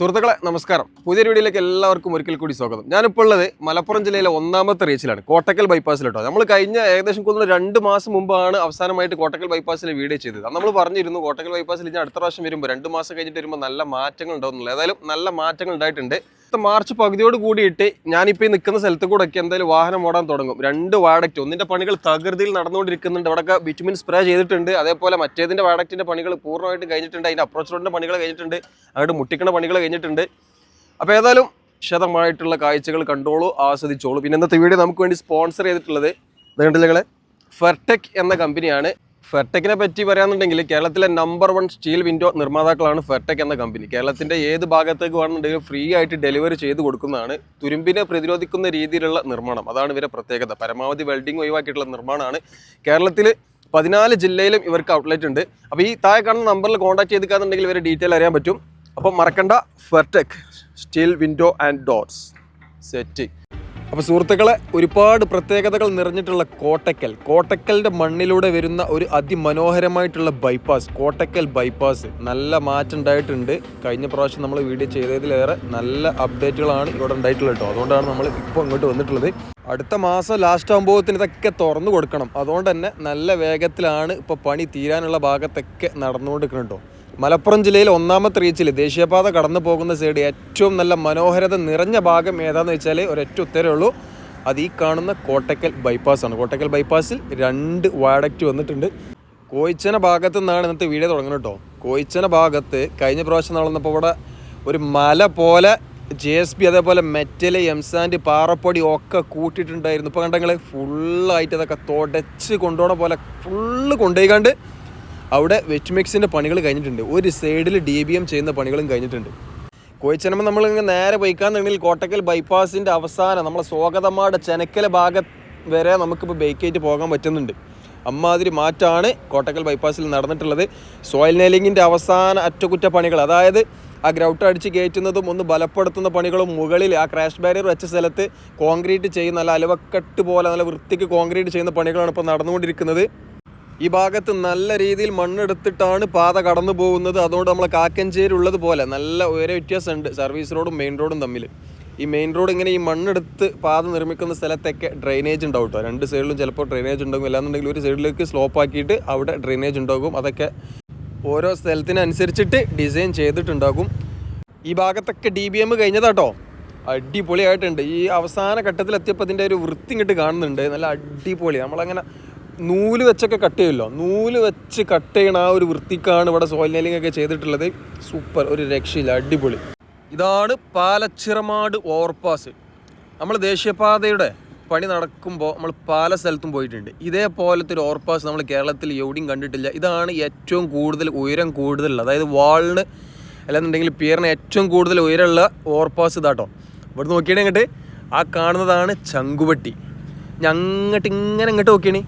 സുഹൃത്തുക്കളെ നമസ്കാരം. പുതിയ വീഡിയോയിലേക്ക് എല്ലാവർക്കും ഒരിക്കൽ കൂടി സ്വാഗതം. ഞാനിപ്പോൾ ഉള്ളത് മലപ്പുറം ജില്ലയിലെ ഒന്നാമത്തെ റീച്ചിലാണ് കോട്ടക്കൽ ബൈപ്പാസിൽ കേട്ടോ നമ്മൾ കഴിഞ്ഞ ഏകദേശം കൂടുതൽ രണ്ട് മാസം മുമ്പാണ് അവസാനമായിട്ട് കോട്ടക്കൽ ബൈപ്പാസിൽ വീഡിയോ ചെയ്തത്. നമ്മൾ പറഞ്ഞിരുന്നു കോട്ടക്കൽ ബൈപ്പാസിൽ ഇനി അടുത്ത പ്രാവശ്യം വരുമ്പോൾ രണ്ട് മാസം കഴിഞ്ഞിട്ട് വരുമ്പോൾ നല്ല മാറ്റങ്ങൾ ഉണ്ടാവുന്നുള്ളൂ ഏതായാലും നല്ല മാറ്റങ്ങൾ ഉണ്ടായിട്ടുണ്ട്. അടുത്ത മാർച്ച് പകുതിയോട് കൂടിയിട്ട് ഞാനിപ്പോൾ ഈ നിൽക്കുന്ന സ്ഥലത്ത് കൂടെ ഒക്കെ എന്തായാലും വാഹനം ഓടാൻ തുടങ്ങും. രണ്ട് വാഡക്റ്റ് ഒന്നിന്റെ പണികൾ തകൃതിയിൽ നടന്നുകൊണ്ടിരിക്കുന്നുണ്ട്. അവിടെ വിറ്റമിൻ സ്പ്രേ ചെയ്തിട്ടുണ്ട്. അതേപോലെ മറ്റേതിന്റെ വാഡക്റ്റിന്റെ പണികൾ പൂർണമായിട്ടും കഴിഞ്ഞിട്ടുണ്ട്. അതിന്റെ അപ്രോച്ച് റോഡിന്റെ പണികൾ കഴിഞ്ഞിട്ടുണ്ട്. അങ്ങോട്ട് മുട്ടിക്കണ പണികൾ കഴിഞ്ഞിട്ടുണ്ട്. അപ്പോൾ ഏതായാലും വിശദമായിട്ടുള്ള കാഴ്ചകൾ കണ്ടോളൂ ആസ്വദിച്ചോളൂ. പിന്നെ ഇന്നത്തെ വീഡിയോ നമുക്ക് വേണ്ടി സ്പോൺസർ ചെയ്തിട്ടുള്ളത് ഇത് കണ്ടില്ലേ ഫെർടെക് എന്ന കമ്പനിയാണ് ഫെർടെക്കിനെ പറ്റി പറയാന്നുണ്ടെങ്കിൽ കേരളത്തിലെ നമ്പർ വൺ സ്റ്റീൽ വിൻഡോ നിർമ്മാതാക്കളാണ് ഫെർടെക് എന്ന കമ്പനി കേരളത്തിന്റെ ഏത് ഭാഗത്തേക്ക് വേണമെന്നുണ്ടെങ്കിലും ഫ്രീ ആയിട്ട് ഡെലിവറി ചെയ്ത് കൊടുക്കുന്നതാണ്. തുരുമ്പിനെ പ്രതിരോധിക്കുന്ന രീതിയിലുള്ള നിർമ്മാണം. അതാണ് ഇവരെ പ്രത്യേകത. പരമാവധി വെൽഡിംഗ് ഒഴിവാക്കിയിട്ടുള്ള നിർമ്മാണമാണ്. കേരളത്തിൽ പതിനാല് ജില്ലയിലും ഇവർക്ക് ഔട്ട്ലെറ്റ് ഉണ്ട്. അപ്പോൾ ഈ താഴെ കാണുന്ന നമ്പറിൽ കോൺടാക്ട് ചെയ്തിക്കാന്നുണ്ടെങ്കിൽ ഇവരെ ഡീറ്റെയിൽ അറിയാൻ പറ്റും. അപ്പോൾ മറക്കണ്ട Fertech steel window and doors set അപ്പോൾ സുഹൃത്തുക്കളെ ഒരുപാട് പ്രത്യേകതകൾ നിറഞ്ഞിട്ടുള്ള കോട്ടക്കൽ. കോട്ടക്കലിന്റെ മണ്ണിലൂടെ വരുന്ന ഒരു അതിമനോഹരമായിട്ടുള്ള ബൈപ്പാസ് കോട്ടക്കൽ ബൈപ്പാസ് നല്ല മാറ്റം ഉണ്ടായിട്ടുണ്ട് കഴിഞ്ഞ പ്രാവശ്യം നമ്മൾ വീഡിയോ ചെയ്തതിലേറെ നല്ല അപ്ഡേറ്റുകളാണ് ഇവിടെ ഉണ്ടായിട്ടുള്ളത് കേട്ടോ അതുകൊണ്ടാണ് നമ്മൾ ഇപ്പോൾ ഇങ്ങോട്ട് വന്നിട്ടുള്ളത്. അടുത്ത മാസം ലാസ്റ്റ് ആകുമ്പോഴത്തിന് ഇതൊക്കെ തുറന്നു കൊടുക്കണം. അതുകൊണ്ട് തന്നെ നല്ല വേഗത്തിലാണ് ഇപ്പോൾ പണി തീരാനുള്ള ഭാഗത്തൊക്കെ നടന്നുകൊണ്ടിരിക്കണം കേട്ടോ മലപ്പുറം ജില്ലയിൽ ഒന്നാമത്തെ റീച്ചിൽ ദേശീയപാത കടന്നു പോകുന്ന സൈഡ് ഏറ്റവും നല്ല മനോഹരത നിറഞ്ഞ ഭാഗം ഏതാണെന്ന് വെച്ചാൽ ഒരൊറ്റ ഉത്തരവേ ഉള്ളൂ. അത് ഈ കാണുന്ന കോട്ടക്കൽ ബൈപ്പാസാണ് കോട്ടക്കൽ ബൈപ്പാസിൽ രണ്ട് വാഡക്റ്റ് വന്നിട്ടുണ്ട്. കോയിച്ചന ഭാഗത്ത് നിന്നാണ് ഇന്നത്തെ വീഡിയോ തുടങ്ങുന്നത് കേട്ടോ. കോയിച്ചന ഭാഗത്ത് കഴിഞ്ഞ പ്രാവശ്യം നടന്നപ്പോൾ ഇവിടെ ഒരു മല പോലെ ജെ എസ് പി അതേപോലെ മെറ്റൽ എംസാൻഡ് പാറപ്പൊടി ഒക്കെ കൂട്ടിയിട്ടുണ്ടായിരുന്നു. ഇപ്പോൾ കണ്ടെങ്കിൽ ഫുള്ളായിട്ട് അതൊക്കെ തുടച്ച് കൊണ്ടുപോകണ പോലെ ഫുള്ള് കൊണ്ടുപോയിക്കാണ്ട് അവിടെ വെറ്റ് മിക്സിന്റെ പണികൾ കഴിഞ്ഞിട്ടുണ്ട്. ഒരു സൈഡിൽ ഡി ബി എം ചെയ്യുന്ന പണികളും കഴിഞ്ഞിട്ടുണ്ട്. കോയിച്ചനമ്മ നമ്മൾ ഇങ്ങനെ നേരെ പോയിക്കാന്നുണ്ടെങ്കിൽ കോട്ടക്കൽ ബൈപ്പാസിന്റെ അവസാനം നമ്മളെ സ്വാഗതമാട് ചെനക്കല ഭാഗം വരെ നമുക്കിപ്പോൾ ബൈക്കായിട്ട് പോകാൻ പറ്റുന്നുണ്ട്. അമ്മാതിരി മാറ്റാണ് കോട്ടക്കൽ ബൈപ്പാസിൽ നടന്നിട്ടുള്ളത്. സോയിൽ നെയിലിങ്ങിന്റെ അവസാന അറ്റകുറ്റപ്പണികൾ അതായത് ആ ഗ്രൗട്ട് അടിച്ച് കയറ്റുന്നതും ഒന്ന് ബലപ്പെടുത്തുന്ന പണികളും മുകളിൽ ആ ക്രാഷ് ബാരിയർ വെച്ച സ്ഥലത്ത് കോൺക്രീറ്റ് ചെയ്യുന്ന നല്ല അലവക്കെട്ട് പോലെ നല്ല വൃത്തിക്ക് കോൺക്രീറ്റ് ചെയ്യുന്ന പണികളാണ് ഇപ്പോൾ നടന്നുകൊണ്ടിരിക്കുന്നത്. ഈ ഭാഗത്ത് നല്ല രീതിയിൽ മണ്ണെടുത്തിട്ടാണ് പാത കടന്നു പോകുന്നത്. അതുകൊണ്ട് നമ്മളെ കാക്കഞ്ചേരി ഉള്ളത് പോലെ നല്ല ഉയര വ്യത്യാസമുണ്ട്. സർവീസ് റോഡും മെയിൻ റോഡും തമ്മിൽ ഈ മെയിൻ റോഡ് ഇങ്ങനെ ഈ മണ്ണെടുത്ത് പാത നിർമ്മിക്കുന്ന സ്ഥലത്തൊക്കെ ഡ്രെയിനേജ് ഉണ്ടാവും കേട്ടോ രണ്ട് സൈഡിലും ചിലപ്പോൾ ഡ്രെയിനേജ് ഉണ്ടാകും. അല്ലാന്നുണ്ടെങ്കിൽ ഒരു സൈഡിലേക്ക് സ്ലോപ്പ് ആക്കിയിട്ട് അവിടെ ഡ്രെയിനേജ് ഉണ്ടാകും. അതൊക്കെ ഓരോ സ്ഥലത്തിനനുസരിച്ചിട്ട് ഡിസൈൻ ചെയ്തിട്ടുണ്ടാകും. ഈ ഭാഗത്തൊക്കെ ഡി ബി എം കഴിഞ്ഞതാട്ടോ അടിപൊളിയായിട്ടുണ്ട്. ഈ അവസാന ഘട്ടത്തിൽ എത്തിയപ്പോൾ അതിന്റെ ഒരു വൃത്തി ഇങ്ങോട്ട് കാണുന്നുണ്ട്. നല്ല അടിപൊളി. നമ്മളങ്ങനെ നൂൽ വെച്ചൊക്കെ കട്ട് ചെയ്യുമല്ലോ നൂൽ വെച്ച് കട്ട് ചെയ്യണ ആ ഒരു വൃത്തിക്കാണ് ഇവിടെ സോയിൽ ഒക്കെ ചെയ്തിട്ടുള്ളത്. സൂപ്പർ ഒരു രക്ഷയില്ല അടിപൊളി. ഇതാണ് പാലച്ചിറമാട് ഓവർപാസ് നമ്മൾ ദേശീയപാതയുടെ പണി നടക്കുമ്പോൾ നമ്മൾ പല സ്ഥലത്തും പോയിട്ടുണ്ട്. ഇതേപോലത്തെ ഒരു ഓവർപാസ് നമ്മൾ കേരളത്തിൽ എവിടെയും കണ്ടിട്ടില്ല. ഇതാണ് ഏറ്റവും കൂടുതൽ ഉയരം കൂടുതലുള്ള അതായത് വാളിന് അല്ലെന്നുണ്ടെങ്കിൽ പിയറിന് ഏറ്റവും കൂടുതൽ ഉയരമുള്ള ഓവർപാസ് ഇതാട്ടോ ഇവിടെ നോക്കിയാണെങ്കിൽ ആ കാണുന്നതാണ് ചങ്കുവട്ടി ഞങ്ങട്ട് ഇങ്ങനെ ഇങ്ങോട്ട് നോക്കിയണി.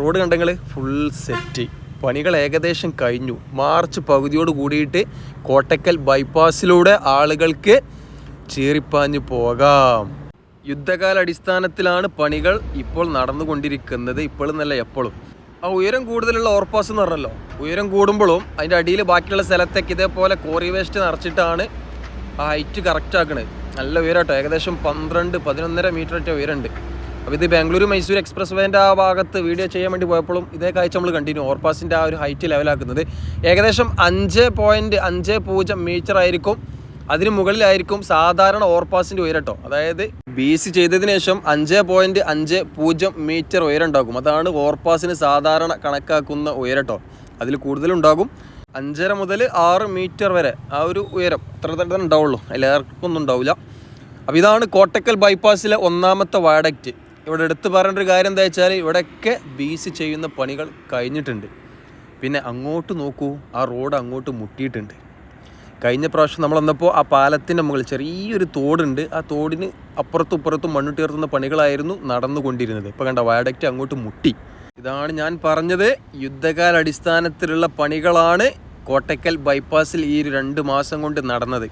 റോഡ് കണ്ടെങ്കിൽ ഫുൾ സെറ്റ് പണികൾ ഏകദേശം കഴിഞ്ഞു. മാർച്ച് പകുതിയോട് കൂടിയിട്ട് കോട്ടക്കൽ ബൈപ്പാസിലൂടെ ആളുകൾക്ക് ചീറിപ്പാഞ്ഞു പോകാം. യുദ്ധകാല അടിസ്ഥാനത്തിലാണ് പണികൾ ഇപ്പോൾ നടന്നുകൊണ്ടിരിക്കുന്നത്. ഇപ്പോഴും നല്ല എപ്പോഴും ആ ഉയരം കൂടുതലുള്ള ഓർപ്പാസ് എന്ന് പറഞ്ഞല്ലോ. ഉയരം കൂടുമ്പോഴും അതിന്റെ അടിയിൽ ബാക്കിയുള്ള സ്ഥലത്തേക്ക് ഇതേപോലെ കോറി വേസ്റ്റ് നിറച്ചിട്ടാണ് ആ ഹൈറ്റ് കറക്റ്റ് ആക്കുന്നത് നല്ല ഉയരം കേട്ടോ ഏകദേശം പന്ത്രണ്ട് പതിനൊന്നര മീറ്റർ ഒറ്റ ഉയരമുണ്ട്. അപ്പോൾ ഇത് ബാംഗ്ലൂർ മൈസൂർ എക്സ്പ്രസ് വേന്റെ ആ ഭാഗത്ത് വീഡിയോ ചെയ്യാൻ വേണ്ടി പോയപ്പോഴും ഇതേ കാഴ്ച നമ്മൾ കണ്ടിന്യൂ ഓവർപാസിന്റെ ആ ഒരു ഹൈറ്റ് ലെവലാക്കുന്നത്. ഏകദേശം അഞ്ച് പോയിന്റ് അഞ്ച് പൂജ്യം മീറ്റർ ആയിരിക്കും. അതിന് മുകളിലായിരിക്കും സാധാരണ ഓവർപാസിന്റെ ഉയരട്ടോ. അതായത് ബി സി ചെയ്തതിന് ശേഷം അഞ്ച് പോയിന്റ് അഞ്ച് പൂജ്യം മീറ്റർ ഉയരം ഉണ്ടാകും അതാണ് ഓവർപാസിന് സാധാരണ കണക്കാക്കുന്ന ഉയരട്ടോ. അതിൽ കൂടുതലുണ്ടാകും. അഞ്ചര മുതൽ ആറ് മീറ്റർ വരെ ആ ഒരു ഉയരം അത്ര തന്നെ ഉണ്ടാവുള്ളൂ. അതിലേർക്കൊന്നും ഉണ്ടാവില്ല. അപ്പോൾ ഇതാണ് കോട്ടക്കൽ ബൈപ്പാസിലെ ഒന്നാമത്തെ വാഡക്റ്റ് ഇവിടെ എടുത്തു പറയേണ്ട ഒരു കാര്യം എന്താ വെച്ചാൽ ഇവിടെയൊക്കെ ബി സി ചെയ്യുന്ന പണികൾ കഴിഞ്ഞിട്ടുണ്ട്. പിന്നെ അങ്ങോട്ട് നോക്കൂ ആ റോഡ് അങ്ങോട്ട് മുട്ടിയിട്ടുണ്ട്. കഴിഞ്ഞ പ്രാവശ്യം നമ്മൾ വന്നപ്പോൾ ആ പാലത്തിന്റെ മുകളിൽ ചെറിയൊരു തോടുണ്ട്. ആ തോടിന് അപ്പുറത്തും ഇപ്പുറത്തും മണ്ണിട്ട് ഉയർത്തുന്ന പണികളായിരുന്നു നടന്നുകൊണ്ടിരുന്നത്. ഇപ്പോൾ കണ്ട വയഡക്റ്റ് അങ്ങോട്ട് മുട്ടി. ഇതാണ് ഞാൻ പറഞ്ഞത് യുദ്ധകാല അടിസ്ഥാനത്തിലുള്ള പണികളാണ് കോട്ടക്കൽ ബൈപ്പാസിൽ ഈ രണ്ട് മാസം കൊണ്ട് നടന്നത്.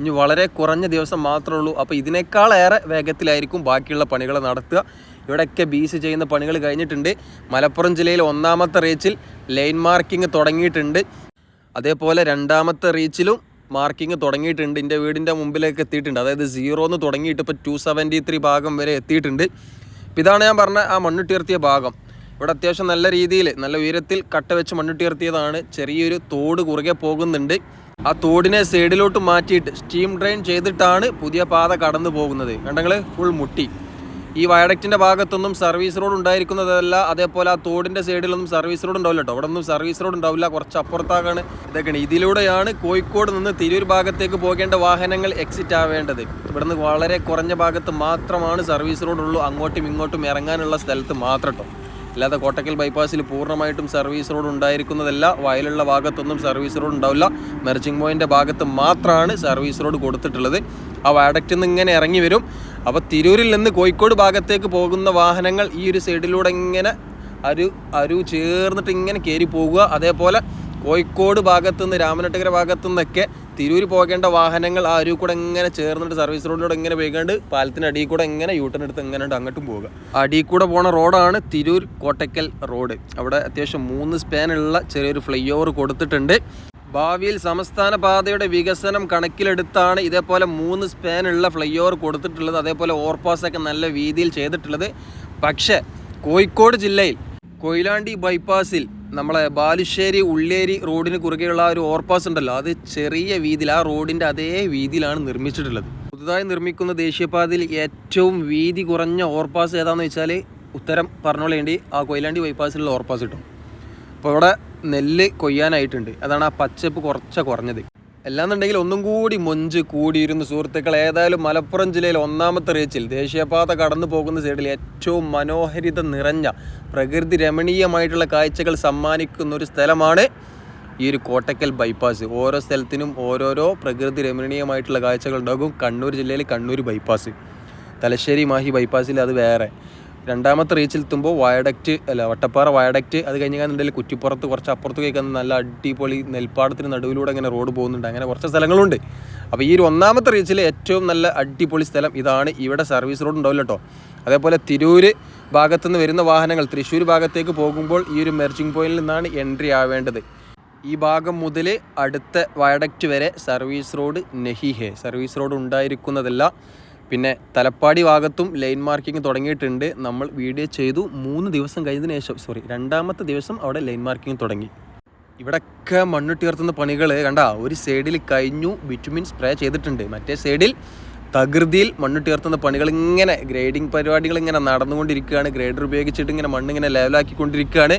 ഇനി വളരെ കുറഞ്ഞ ദിവസം മാത്രമേ ഉള്ളൂ. അപ്പോൾ ഇതിനേക്കാളേറെ വേഗത്തിലായിരിക്കും ബാക്കിയുള്ള പണികൾ നടത്തുക. ഇവിടെയൊക്കെ ബീസ് ചെയ്യുന്ന പണികൾ കഴിഞ്ഞിട്ടുണ്ട്. മലപ്പുറം ജില്ലയിൽ ഒന്നാമത്തെ റീച്ചിൽ ലൈൻ മാർക്കിംഗ് തുടങ്ങിയിട്ടുണ്ട്. അതേപോലെ രണ്ടാമത്തെ റീച്ചിലും മാർക്കിംഗ് തുടങ്ങിയിട്ടുണ്ട്. എന്റെ വീടിന്റെ മുമ്പിലേക്ക് എത്തിയിട്ടുണ്ട്. അതായത് സീറോ എന്ന് തുടങ്ങിയിട്ട് ഇപ്പോൾ ടു സെവന്റി ത്രീ ഭാഗം വരെ എത്തിയിട്ടുണ്ട്. ഇപ്പം ഇതാണ് ഞാൻ പറഞ്ഞ ആ മണ്ണുട്ടിയർത്തിയ ഭാഗം. ഇവിടെ അത്യാവശ്യം നല്ല രീതിയിൽ നല്ല ഉയരത്തിൽ കട്ട വെച്ച് മണ്ണുട്ടിയർത്തിയതാണ് ചെറിയൊരു തോട് കുറുകെ പോകുന്നുണ്ട്. ആ തോടിനെ സൈഡിലോട്ട് മാറ്റിയിട്ട് സ്റ്റീം ഡ്രെയിൻ ചെയ്തിട്ടാണ് പുതിയ പാത കടന്നു പോകുന്നത്. കണ്ടങ്ങൾ ഫുൾ മുട്ടി. ഈ വയഡക്റ്റിന്റെ ഭാഗത്തൊന്നും സർവീസ് റോഡ് ഉണ്ടായിരിക്കുന്നതല്ല. അതേപോലെ ആ തോടിന്റെ സൈഡിലൊന്നും സർവീസ് റോഡ് ഉണ്ടാവില്ല കേട്ടോ അവിടെ ഒന്നും സർവീസ് റോഡ് ഉണ്ടാവില്ല. കുറച്ച് അപ്പുറത്താകാണ് ഇതൊക്കെയാണ്. ഇതിലൂടെയാണ് കോഴിക്കോട് നിന്ന് തിരൂർ ഭാഗത്തേക്ക് പോകേണ്ട വാഹനങ്ങൾ എക്സിറ്റ് ആവേണ്ടത്. ഇവിടുന്ന് വളരെ കുറഞ്ഞ ഭാഗത്ത് മാത്രമാണ് സർവീസ് റോഡ് ഉള്ളൂ. അങ്ങോട്ടും ഇങ്ങോട്ടും ഇറങ്ങാനുള്ള സ്ഥലത്ത് മാത്രം കേട്ടോ അല്ലാതെ കോട്ടക്കൽ ബൈപ്പാസിൽ പൂർണമായിട്ടും സർവീസ് റോഡ് ഉണ്ടായിരിക്കുന്നതല്ല. വയലുള്ള ഭാഗത്തൊന്നും സർവീസ് റോഡ് ഉണ്ടാവില്ല. മെർച്ചിങ് പോയിന്റെ ഭാഗത്ത് മാത്രമാണ് സർവീസ് റോഡ് കൊടുത്തിട്ടുള്ളത്. ആ വാഡക്റ്റിൽ നിന്ന് ഇങ്ങനെ ഇറങ്ങി വരും. അപ്പോൾ തിരൂരിൽ നിന്ന് കോഴിക്കോട് ഭാഗത്തേക്ക് പോകുന്ന വാഹനങ്ങൾ ഈ ഒരു സൈഡിലൂടെ ഇങ്ങനെ അരു അരു ചേർന്നിട്ട് ഇങ്ങനെ കയറി പോകുക അതേപോലെ കോഴിക്കോട് ഭാഗത്തുനിന്ന് രാമനാട്ടുകര ഭാഗത്തു നിന്നൊക്കെ തിരൂർ പോകേണ്ട വാഹനങ്ങൾ ആ കൂടെ ഇങ്ങനെ ചേർന്നിട്ട് സർവീസ് റോഡിലൂടെ ഇങ്ങനെ പോയിക്കാണ്ട് പാലത്തിന് അടിയിൽ കൂടെ ഇങ്ങനെ യൂട്ടൺ എടുത്ത് എങ്ങനെ അങ്ങോട്ടും പോകുക അടിയിൽ കൂടെ പോണ റോഡാണ് തിരൂർ കോട്ടക്കൽ റോഡ് അവിടെ അത്യാവശ്യം മൂന്ന് സ്പാനുള്ള ചെറിയൊരു ഫ്ലൈ ഓവർ കൊടുത്തിട്ടുണ്ട്. ഭാവിയിൽ സംസ്ഥാന പാതയുടെ വികസനം കണക്കിലെടുത്താണ് ഇതേപോലെ മൂന്ന് സ്പാനുള്ള ഫ്ലൈ ഓവർ കൊടുത്തിട്ടുള്ളത്. അതേപോലെ ഓവർപാസൊക്കെ നല്ല രീതിയിൽ ചെയ്തിട്ടുള്ളത്. പക്ഷേ കോഴിക്കോട് ജില്ലയിൽ കൊയിലാണ്ടി ബൈപ്പാസിൽ നമ്മളെ ബാലുശ്ശേരി ഉള്ളേരി റോഡിന് കുറുകെയുള്ള ആ ഒരു ഓവർപാസ് ഉണ്ടല്ലോ അത് ചെറിയ വീതിയിൽ ആ റോഡിന്റെ അതേ വീതിയിലാണ് നിർമ്മിച്ചിട്ടുള്ളത്. പുതുതായി നിർമ്മിക്കുന്ന ദേശീയപാതയിൽ ഏറ്റവും വീതി കുറഞ്ഞ ഓവർപാസ് ഏതാണെന്ന് വെച്ചാൽ ഉത്തരം പറഞ്ഞോളേണ്ടി ആ കൊയിലാണ്ടി ബൈപ്പാസിലുള്ള ഓവർപാസ് കിട്ടും. അപ്പോൾ ഇവിടെ നെല്ല് കൊയ്യാനായിട്ടുണ്ട്. അതാണ് ആ പച്ചപ്പ് കുറച്ച കുറഞ്ഞത്. അല്ലാന്നുണ്ടെങ്കിൽ ഒന്നും കൂടി മൊഞ്ച് കൂടിയിരുന്ന സുഹൃത്തുക്കൾ ഏതായാലും മലപ്പുറം ജില്ലയിൽ ഒന്നാമത്തെ റീച്ചിൽ ദേശീയപാത കടന്നു പോകുന്ന സൈഡിൽ ഏറ്റവും മനോഹരിത നിറഞ്ഞ പ്രകൃതി രമണീയമായിട്ടുള്ള കാഴ്ചകൾ സമ്മാനിക്കുന്ന ഒരു സ്ഥലമാണ് ഈ ഒരു കോട്ടക്കൽ ബൈപ്പാസ് ഓരോ സ്ഥലത്തിനും ഓരോരോ പ്രകൃതി രമണീയമായിട്ടുള്ള കാഴ്ചകൾ ഉണ്ടാകും കണ്ണൂർ ജില്ലയിൽ കണ്ണൂർ ബൈപ്പാസ് തലശ്ശേരി മാഹി ബൈപ്പാസിൽ അത് വേറെ. രണ്ടാമത്തെ റീച്ചിൽ എത്തുമ്പോൾ വയഡക്റ്റ് അല്ല വട്ടപ്പാറ വയഡക്റ്റ് അത് കഴിഞ്ഞ് കഴിഞ്ഞാൽ കുറ്റിപ്പുറത്ത് കുറച്ച് അപ്പുറത്ത് കേൾക്കുന്ന നല്ല അടിപൊളി നെൽപ്പാടത്തിന് നടുവിലൂടെ അങ്ങനെ റോഡ് പോകുന്നുണ്ട്. അങ്ങനെ കുറച്ച് സ്ഥലങ്ങളുണ്ട്. അപ്പോൾ ഈ ഒരു ഒന്നാമത്തെ റീച്ചിലെ ഏറ്റവും നല്ല അടിപൊളി സ്ഥലം ഇതാണ് ഇവിടെ സർവീസ് റോഡ് ഉണ്ടാവില്ല കേട്ടോ അതേപോലെ തിരൂര് ഭാഗത്തുനിന്ന് വരുന്ന വാഹനങ്ങൾ തൃശ്ശൂർ ഭാഗത്തേക്ക് പോകുമ്പോൾ ഈ ഒരു മെർജിംഗ് പോയിന്റിൽ നിന്നാണ് എൻട്രി ആവേണ്ടത്. ഈ ഭാഗം മുതൽ അടുത്ത വയഡക്റ്റ് വരെ സർവീസ് റോഡ് നെഹിഹെ സർവീസ് റോഡ് ഉണ്ടായിരിക്കുന്നതല്ല. പിന്നെ തലപ്പാടി ഭാഗത്തും ലൈൻ മാർക്കിംഗ് തുടങ്ങിയിട്ടുണ്ട്. നമ്മൾ വീഡിയോ ചെയ്തു. മൂന്ന് ദിവസം കഴിഞ്ഞതിന് ശേഷം സോറി രണ്ടാമത്തെ ദിവസം അവിടെ ലൈൻ മാർക്കിംഗ് തുടങ്ങി. ഇവിടൊക്കെ മണ്ണിട്ടുയർത്തുന്ന പണികൾ കണ്ട ഒരു സൈഡിൽ കഴിഞ്ഞു വിറ്റമിൻ സ്പ്രേ ചെയ്തിട്ടുണ്ട്. മറ്റേ സൈഡിൽ തകൃതിയിൽ മണ്ണിട്ടുയർത്തുന്ന പണികൾ ഇങ്ങനെ ഗ്രേഡിംഗ് പരിപാടികൾ ഇങ്ങനെ നടന്നുകൊണ്ടിരിക്കുകയാണ്. ഗ്രേഡർ ഉപയോഗിച്ചിട്ട് ഇങ്ങനെ മണ്ണ് ഇങ്ങനെ ലെവലാക്കിക്കൊണ്ടിരിക്കുകയാണ്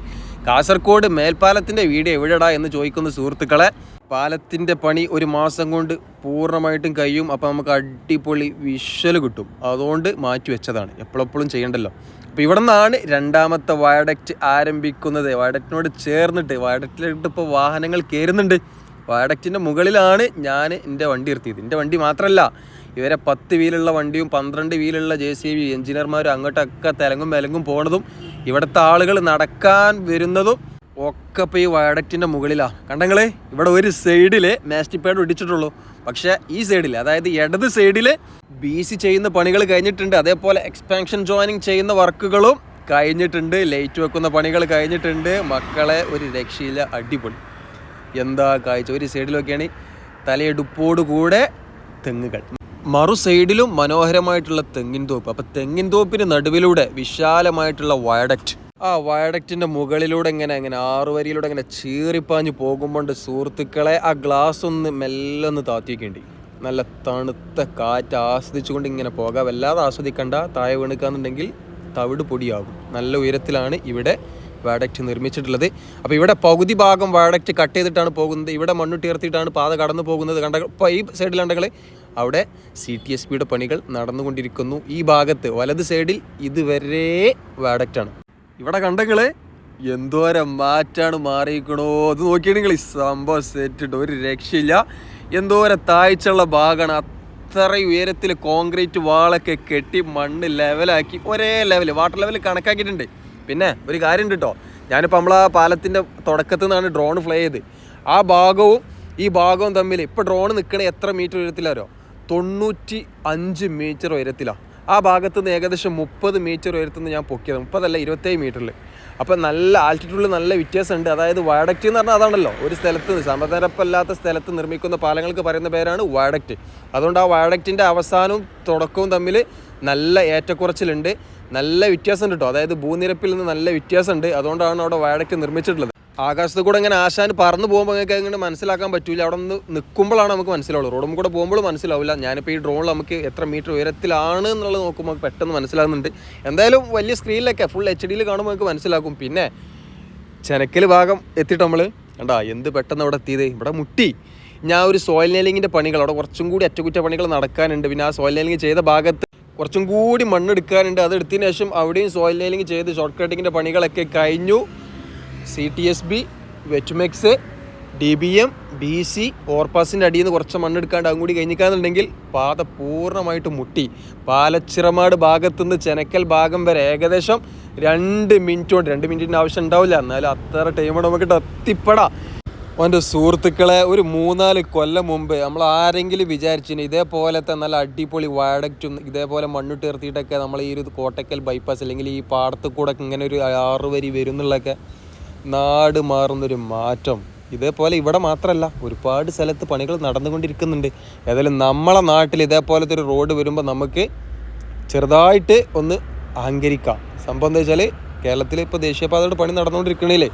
കാസർഗോഡ് മേൽപ്പാലത്തിന്റെ വീഡിയോ എവിടെടാ എന്ന് ചോദിക്കുന്ന സുഹൃത്തുക്കളെ പാലത്തിന്റെ പണി ഒരു മാസം കൊണ്ട് പൂർണമായിട്ടും കഴിയും. അപ്പോൾ നമുക്ക് അടിപൊളി വിഷ്വൽ കിട്ടും. അതുകൊണ്ട് മാറ്റി വെച്ചതാണ്. എപ്പോഴെപ്പോഴും ചെയ്യണ്ടല്ലോ. അപ്പോൾ ഇവിടെ നിന്നാണ് രണ്ടാമത്തെ വയഡക്റ്റ് ആരംഭിക്കുന്നത്. വയഡക്റ്റിനോട് ചേർന്നിട്ട് വയഡക്റ്റിലിട്ട് ഇപ്പോൾ വാഹനങ്ങൾ കയറുന്നുണ്ട്. വയഡക്റ്റിന്റെ മുകളിലാണ് ഞാൻ എന്റെ വണ്ടി നിർത്തിയത്. എന്റെ വണ്ടി മാത്രമല്ല ഇവരെ പത്ത് വീലുള്ള വണ്ടിയും പന്ത്രണ്ട് വീലുള്ള ജെ സി ബി എഞ്ചിനീയർമാരും അങ്ങോട്ടൊക്കെ തിലങ്ങും വിലങ്ങും പോണതും ഇവിടുത്തെ ആളുകൾ നടക്കാൻ വരുന്നതും ഒക്കെ ഇപ്പോൾ ഈ വയഡക്റ്റിന്റെ മുകളിലാണ് കണ്ടെങ്കിൽ ഇവിടെ ഒരു സൈഡിൽ മാസ്റ്റി പാഡ് ഇടിച്ചിട്ടുള്ളൂ. പക്ഷേ ഈ സൈഡിൽ അതായത് ഇടത് സൈഡിൽ ബി സി ചെയ്യുന്ന പണികൾ കഴിഞ്ഞിട്ടുണ്ട്. അതേപോലെ എക്സ്പാൻഷൻ ജോയിനിങ് ചെയ്യുന്ന വർക്കുകളും കഴിഞ്ഞിട്ടുണ്ട്. ലൈറ്റ് വെക്കുന്ന പണികൾ കഴിഞ്ഞിട്ടുണ്ട്. മക്കളെ ഒരു രക്ഷയില്ല. അടിപൊളി. എന്താ കാഴ്ച? ഒരു സൈഡിലൊക്കെയാണ് തലയെടുപ്പോടു കൂടെ തെങ്ങുകൾ. മറു സൈഡിലും മനോഹരമായിട്ടുള്ള തെങ്ങിൻ തോപ്പ്. അപ്പം തെങ്ങിൻ തോപ്പിന് നടുവിലൂടെ വിശാലമായിട്ടുള്ള വയഡക്റ്റ്. ആ വയഡക്റ്റിന്റെ മുകളിലൂടെ ഇങ്ങനെ ഇങ്ങനെ ആറു വരിയിലൂടെ ഇങ്ങനെ ചീറിപ്പാഞ്ഞ് പോകുമ്പോൾ സുഹൃത്തുക്കളെ ആ ഗ്ലാസ് ഒന്ന് മെല്ലെ ഒന്ന് താത്തിയേക്കേണ്ടി. നല്ല തണുത്ത കാറ്റ് ആസ്വദിച്ചുകൊണ്ട് ഇങ്ങനെ പോകാം. വല്ലാതെ ആസ്വദിക്കണ്ട. താഴെ വീണുക്കാന്നുണ്ടെങ്കിൽ തവിട് പൊടിയാകും. നല്ല ഉയരത്തിലാണ് ഇവിടെ വാഡക്റ്റ് നിർമ്മിച്ചിട്ടുള്ളത്. അപ്പോൾ ഇവിടെ പകുതി ഭാഗം വാഡക്റ്റ് കട്ട് ചെയ്തിട്ടാണ് പോകുന്നത്. ഇവിടെ മണ്ണുട്ടിയർത്തിയിട്ടാണ് പാത കടന്നു പോകുന്നത്. കണ്ട ഇപ്പോൾ ഈ സൈഡിലുണ്ടെങ്കിൽ അവിടെ സി ടി എസ് പിയുടെ പണികൾ നടന്നുകൊണ്ടിരിക്കുന്നു. ഈ ഭാഗത്ത് വലത് സൈഡിൽ ഇതുവരെ വയഡക്റ്റാണ്. ഇവിടെ കണ്ടെങ്കിൽ എന്തോരം മാറ്റാണ് മാറിയിക്കണോ അത് നോക്കിയിട്ടുണ്ടെങ്കിൽ ഈ സംഭവം സെറ്റിട്ട് ഒരു രക്ഷയില്ല. എന്തോരം താഴ്ചയുള്ള ഭാഗമാണ്. അത്ര ഉയരത്തിൽ കോൺക്രീറ്റ് വാളൊക്കെ കെട്ടി മണ്ണ് ലെവലാക്കി ഒരേ ലെവൽ വാട്ടർ ലെവൽ കണക്കാക്കിയിട്ടുണ്ട്. പിന്നെ ഒരു കാര്യം കാര്യമുണ്ട് കേട്ടോ ഞാനിപ്പോൾ നമ്മൾ ആ പാലത്തിന്റെ തുടക്കത്തു നിന്നാണ് ഡ്രോൺ ഫ്ലൈ ചെയ്ത്. ആ ഭാഗവും ഈ ഭാഗവും തമ്മിൽ ഇപ്പോൾ ഡ്രോൺ നിൽക്കണേ എത്ര മീറ്റർ ഉയരത്തിലാരോ തൊണ്ണൂറ്റി അഞ്ച് മീറ്റർ ഉയരത്തിലാണ് ആ ഭാഗത്ത് നിന്ന് ഏകദേശം മുപ്പത് മീറ്റർ ഉയരത്തുനിന്ന് ഞാൻ പൊക്കിയത്. മുപ്പതല്ല ഇരുപത്തേഴ് മീറ്ററിൽ അപ്പോൾ നല്ല ആൾട്ടിറ്റ്യൂഡിൽ നല്ല വ്യത്യാസമുണ്ട്. അതായത് വയഡക്റ്റ് എന്ന് പറഞ്ഞാൽ അതാണല്ലോ ഒരു സ്ഥലത്ത് സമതരപ്പല്ലാത്ത സ്ഥലത്ത് നിർമ്മിക്കുന്ന പാലങ്ങൾക്ക് പറയുന്ന പേരാണ് വയഡക്റ്റ്. അതുകൊണ്ട് ആ വയഡക്റ്റിന്റെ അവസാനവും തുടക്കവും തമ്മിൽ നല്ല ഏറ്റക്കുറച്ചിലുണ്ട്. നല്ല വ്യത്യാസമുണ്ട് കേട്ടോ അതായത് ഭൂനിരപ്പിൽ നിന്ന് നല്ല വ്യത്യാസമുണ്ട്. അതുകൊണ്ടാണ് അവിടെ വയഡക്റ്റ് നിർമ്മിച്ചിട്ടുള്ളത്. ആകാശത്ത് കൂടെ ഇങ്ങനെ ആശാൻ പറന്ന് പോകുമ്പോൾ നിങ്ങൾക്ക് അങ്ങനെ മനസ്സിലാക്കാൻ പറ്റില്ല അവിടെ നിന്ന് നിൽക്കുമ്പോഴാണ് നമുക്ക് മനസ്സിലാവുള്ളൂ. റോഡും കൂടെ പോകുമ്പോൾ മനസ്സിലാവില്ല. ഞാനിപ്പോൾ ഈ ഡ്രോണിൽ നമുക്ക് എത്ര മീറ്റർ ഉയരത്തിലാണ് എന്നുള്ളത് നോക്കുമ്പോൾ പെട്ടെന്ന് മനസ്സിലാകുന്നുണ്ട് എന്തായാലും വലിയ സ്ക്രീനിലൊക്കെ ഫുൾ എച്ച് ഡിയിൽ കാണുമ്പോൾ നമുക്ക് മനസ്സിലാക്കും. പിന്നെ ചെനക്കൽ ഭാഗം എത്തിയിട്ട് നമ്മൾ കണ്ടാ എന്ത് പെട്ടെന്ന് അവിടെ എത്തിയത്? ഇവിടെ മുട്ടി. ഞാൻ ഒരു സോയിൽ നെയിലിങ്ങിന്റെ പണികൾ അവിടെ കുറച്ചും കൂടി അറ്റകുറ്റപ്പണികൾ നടക്കാനുണ്ട്. പിന്നെ ആ സോയിൽ നെയിലിംഗ് ചെയ്ത ഭാഗത്ത് കുറച്ചും കൂടി മണ്ണെടുക്കാനുണ്ട്. അത് എടുത്തതിന് ശേഷം അവിടെയും സോയിൽ നെയിലിംഗ് ചെയ്ത് ഷോർട്ട് കട്ടിങ്ങിന്റെ പണികളൊക്കെ കഴിഞ്ഞു. C T S B wetmix D B M B C ഓർപ്പാസിന്റെ അടിയിൽ നിന്ന് കുറച്ച് മണ്ണെടുക്കാണ്ട് അതും കഴിഞ്ഞിക്കാന്നുണ്ടെങ്കിൽ പാത പൂർണമായിട്ട് മുട്ടി. പാലച്ചിറമാട് ഭാഗത്തുനിന്ന് ചെനക്കൽ ഭാഗം വരെ ഏകദേശം രണ്ട് മിനിറ്റ് കൊണ്ട് രണ്ട് മിനിറ്റിന്റെ ആവശ്യം ഉണ്ടാവില്ല. എന്നാലും അത്ര ടൈം കൊണ്ട് നമുക്ക് എത്തിപ്പെടാം. അവന്റെ സുഹൃത്തുക്കളെ ഒരു മൂന്നാൽ കൊല്ലം മുമ്പ് നമ്മൾ ആരെങ്കിലും വിചാരിച്ചിന് ഇതേപോലത്തെ നല്ല അടിപൊളി വയഡക്റ്റും ഇതേപോലെ മണ്ണിട്ട് ഇറത്തിയിട്ടൊക്കെ നമ്മൾ ഈ ഒരു കോട്ടക്കൽ ബൈപ്പാസ് അല്ലെങ്കിൽ ഈ പാടത്ത് കൂടെ ഇങ്ങനെ ഒരു ആറ് വരി വരുന്നുള്ളൊക്കെ നാട് മാറുന്നൊരു മാറ്റം. ഇതേപോലെ ഇവിടെ മാത്രമല്ല ഒരുപാട് സ്ഥലത്ത് പണികൾ നടന്നുകൊണ്ടിരിക്കുന്നുണ്ട്. ഏതായാലും നമ്മളെ നാട്ടിൽ ഇതേപോലത്തെ ഒരു റോഡ് വരുമ്പോൾ നമുക്ക് ചെറുതായിട്ട് ഒന്ന് അഹങ്കരിക്കാം. സംഭവം എന്താ വെച്ചാൽ കേരളത്തിൽ ഇപ്പോൾ ദേശീയപാതയുടെ പണി നടന്നുകൊണ്ടിരിക്കണില്ലേ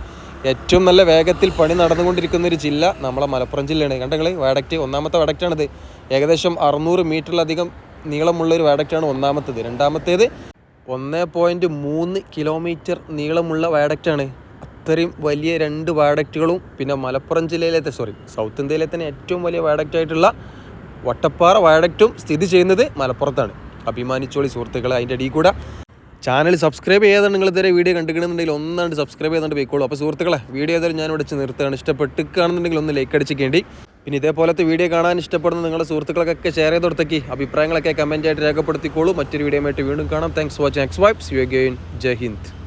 ഏറ്റവും നല്ല വേഗത്തിൽ പണി നടന്നുകൊണ്ടിരിക്കുന്ന ഒരു ജില്ല നമ്മളെ മലപ്പുറം ജില്ലയാണ്. കണ്ടങ്ങൾ വാഡക്റ്റ് ഒന്നാമത്തെ വാഡക്റ്റാണിത് ഏകദേശം അറുന്നൂറ് മീറ്ററിലധികം നീളമുള്ള ഒരു വാഡക്റ്റാണ് ഒന്നാമത്തേത്. രണ്ടാമത്തേത് ഒന്ന് പോയിന്റ് മൂന്ന് കിലോമീറ്റർ നീളമുള്ള വാഡക്റ്റാണ് അത്രയും വലിയ രണ്ട് വാഡക്റ്റുകളും പിന്നെ മലപ്പുറം ജില്ലയിലത്തെ സോറി സൗത്ത് ഇന്ത്യയിലെ തന്നെ ഏറ്റവും വലിയ വയഡക്റ്റ് ആയിട്ടുള്ള വട്ടപ്പാറ വാഡക്റ്റും സ്ഥിതി ചെയ്യുന്നത് മലപ്പുറത്താണ്. അഭിമാനിച്ചോളി സുഹൃത്തുക്കളെ അതിന്റെ അടിയിൽ കൂടെ ചാനൽ സബ്സ്ക്രൈബ് ചെയ്യാതെ നിങ്ങൾ ഇതുവരെ വീഡിയോ കണ്ടിക്കണമെന്നുണ്ടെങ്കിൽ ഒന്നാണ്ട് സബ്സ്ക്രൈബ് ചെയ്തുകൊണ്ട് പോയിക്കോളൂ. അപ്പോൾ സുഹൃത്തുക്കളെ വീഡിയോ ഏതായാലും ഞാൻ ഇവിടെ നിർത്തുകയാണ്. ഇഷ്ടപ്പെട്ടിക്കുകയാണെന്നുണ്ടെങ്കിൽ ഒന്ന് ലൈക്ക് അടിച്ചിക്കേണ്ടി പിന്നെ ഇതേപോലത്തെ വീഡിയോ കാണാൻ ഇഷ്ടപ്പെടുന്ന നിങ്ങളുടെ സുഹൃത്തുക്കൾക്കൊക്കെ ഷെയർ ചെയ്ത് കൊടുത്തേക്ക്. അഭിപ്രായങ്ങളൊക്കെ കമന്റായിട്ട് രേഖപ്പെടുത്തിക്കോളൂ. മറ്റൊരു വീഡിയോ ആയിട്ട് വീണ്ടും കാണാം. Thanks watching X vibes you again Jai Hind